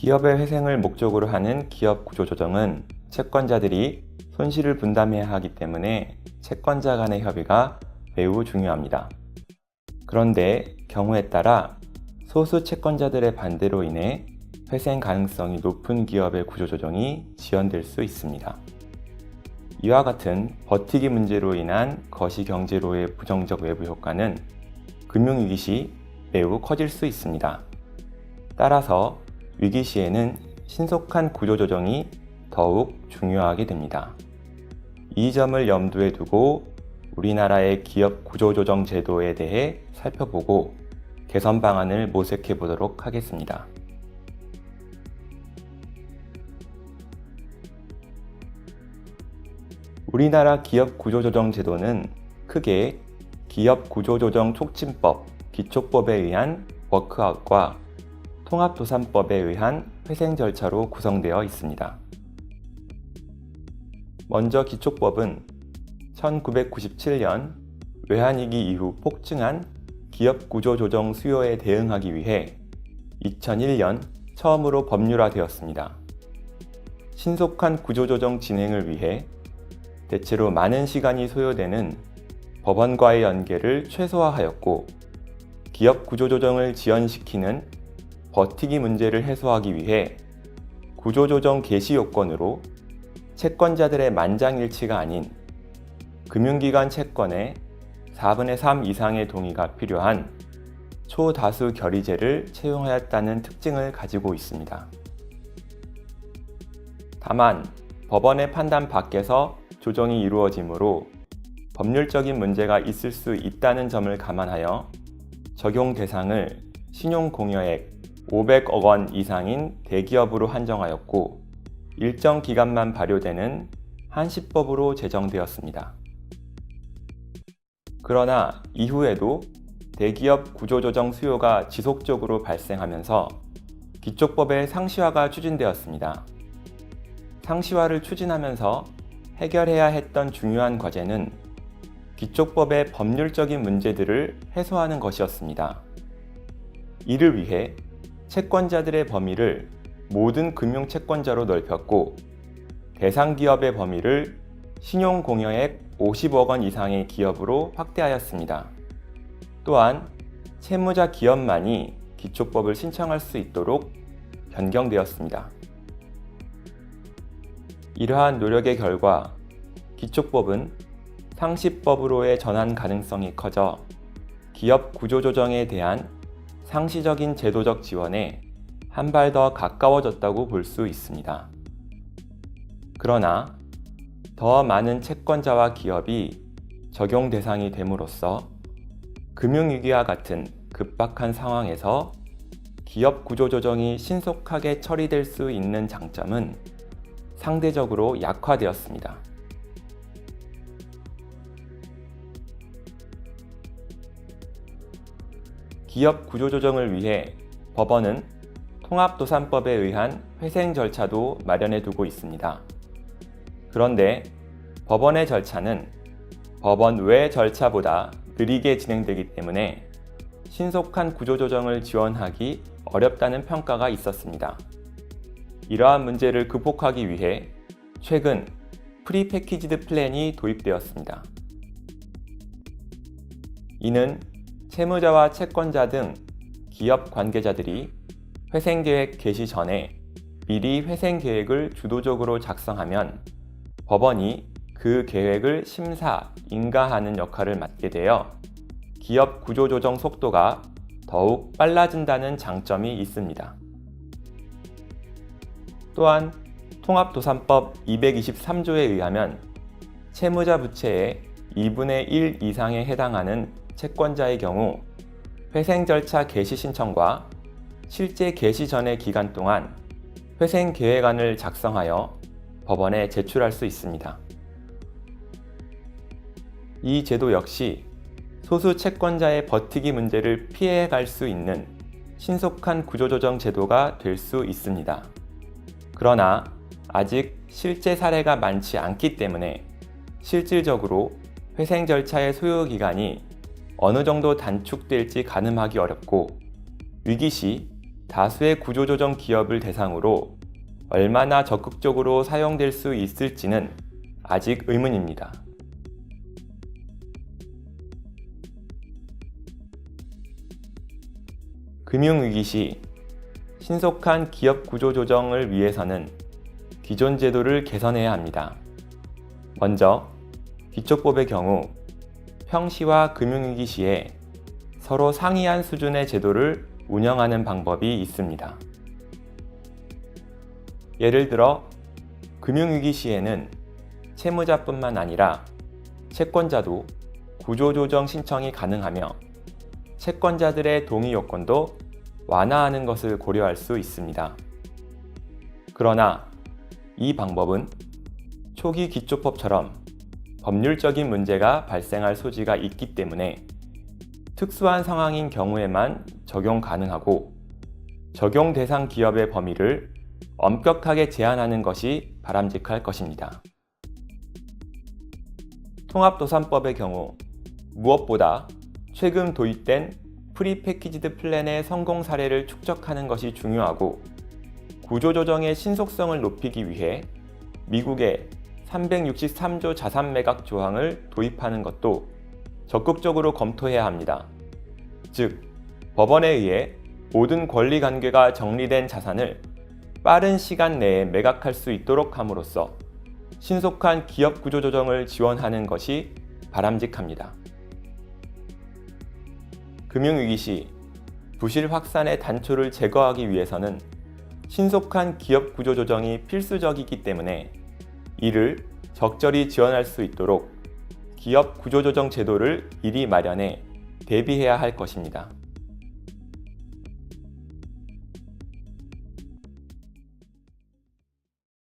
기업의 회생을 목적으로 하는 기업 구조 조정은 채권자들이 손실을 분담해야 하기 때문에 채권자 간의 협의가 매우 중요합니다. 그런데 경우에 따라 소수 채권자들의 반대로 인해 회생 가능성이 높은 기업의 구조 조정이 지연될 수 있습니다. 이와 같은 버티기 문제로 인한 거시 경제로의 부정적 외부 효과는 금융위기 시 매우 커질 수 있습니다. 따라서 위기 시에는 신속한 구조조정이 더욱 중요하게 됩니다. 이 점을 염두에 두고 우리나라의 기업 구조조정 제도에 대해 살펴보고 개선 방안을 모색해 보도록 하겠습니다. 우리나라 기업 구조조정 제도는 크게 기업 구조조정 촉진법, 기초법에 의한 워크아웃과 통합도산법에 의한 회생 절차로 구성되어 있습니다. 먼저 기초법은 1997년 외환위기 이후 폭증한 기업 구조 조정 수요에 대응하기 위해 2001년 처음으로 법률화되었습니다. 신속한 구조 조정 진행을 위해 대체로 많은 시간이 소요되는 법원과의 연계를 최소화하였고 기업 구조 조정을 지연시키는 버티기 문제를 해소하기 위해 구조조정 개시 요건으로 채권자들의 만장일치가 아닌 금융기관 채권의 4분의 3 이상의 동의가 필요한 초다수 결의제를 채용하였다는 특징을 가지고 있습니다. 다만 법원의 판단 밖에서 조정이 이루어지므로 법률적인 문제가 있을 수 있다는 점을 감안하여 적용 대상을 신용공여액 500억 원 이상인 대기업으로 한정하였고 일정 기간만 발효되는 한시법으로 제정되었습니다. 그러나 이후에도 대기업 구조조정 수요가 지속적으로 발생하면서 기초법의 상시화가 추진되었습니다. 상시화를 추진하면서 해결해야 했던 중요한 과제는 기초법의 법률적인 문제들을 해소하는 것이었습니다. 이를 위해 채권자들의 범위를 모든 금융 채권자로 넓혔고 대상 기업의 범위를 신용 공여액 50억 원 이상의 기업으로 확대하였습니다. 또한 채무자 기업만이 기초법을 신청할 수 있도록 변경되었습니다. 이러한 노력의 결과 기초법은 상시법으로의 전환 가능성이 커져 기업 구조조정에 대한 상시적인 제도적 지원에 한 발 더 가까워졌다고 볼 수 있습니다. 그러나 더 많은 채권자와 기업이 적용 대상이 됨으로써 금융위기와 같은 급박한 상황에서 기업 구조조정이 신속하게 처리될 수 있는 장점은 상대적으로 약화되었습니다. 기업 구조조정을 위해 법원은 통합도산법에 의한 회생 절차도 마련해 두고 있습니다. 그런데 법원의 절차는 법원 외 절차보다 느리게 진행되기 때문에 신속한 구조조정을 지원하기 어렵다는 평가가 있었습니다. 이러한 문제를 극복하기 위해 최근 프리패키지드 플랜이 도입되었습니다. 이는 채무자와 채권자 등 기업 관계자들이 회생 계획 개시 전에 미리 회생 계획을 주도적으로 작성하면 법원이 그 계획을 심사, 인가하는 역할을 맡게 되어 기업 구조조정 속도가 더욱 빨라진다는 장점이 있습니다. 또한 통합도산법 223조에 의하면 채무자 부채의 2분의 1 이상에 해당하는 채권자의 경우 회생 절차 개시 신청과 실제 개시 전의 기간 동안 회생 계획안을 작성하여 법원에 제출할 수 있습니다. 이 제도 역시 소수 채권자의 버티기 문제를 피해 갈수 있는 신속한 구조조정 제도가 될 수 있습니다. 그러나 아직 실제 사례가 많지 않기 때문에 실질적으로 회생 절차의 소요 기간이 어느 정도 단축될지 가늠하기 어렵고 위기 시 다수의 구조조정 기업을 대상으로 얼마나 적극적으로 사용될 수 있을지는 아직 의문입니다. 금융위기 시 신속한 기업 구조 조정을 위해서는 기존 제도를 개선해야 합니다. 먼저 기초법의 경우 평시와 금융위기 시에 서로 상이한 수준의 제도를 운영하는 방법이 있습니다. 예를 들어 금융위기 시에는 채무자뿐만 아니라 채권자도 구조조정 신청이 가능하며 채권자들의 동의 요건도 완화하는 것을 고려할 수 있습니다. 그러나 이 방법은 초기 기초법처럼 법률적인 문제가 발생할 소지가 있기 때문에 특수한 상황인 경우에만 적용 가능하고 적용 대상 기업의 범위를 엄격하게 제한하는 것이 바람직할 것입니다. 통합도산법의 경우 무엇보다 최근 도입된 프리패키지드 플랜의 성공 사례를 축적하는 것이 중요하고 구조조정의 신속성을 높이기 위해 미국의 363조 자산 매각 조항을 도입하는 것도 적극적으로 검토해야 합니다. 즉, 법원에 의해 모든 권리 관계가 정리된 자산을 빠른 시간 내에 매각할 수 있도록 함으로써 신속한 기업 구조 조정을 지원하는 것이 바람직합니다. 금융위기 시 부실 확산의 단초를 제거하기 위해서는 신속한 기업 구조 조정이 필수적이기 때문에 이를 적절히 지원할 수 있도록 기업 구조조정 제도를 미리 마련해 대비해야 할 것입니다.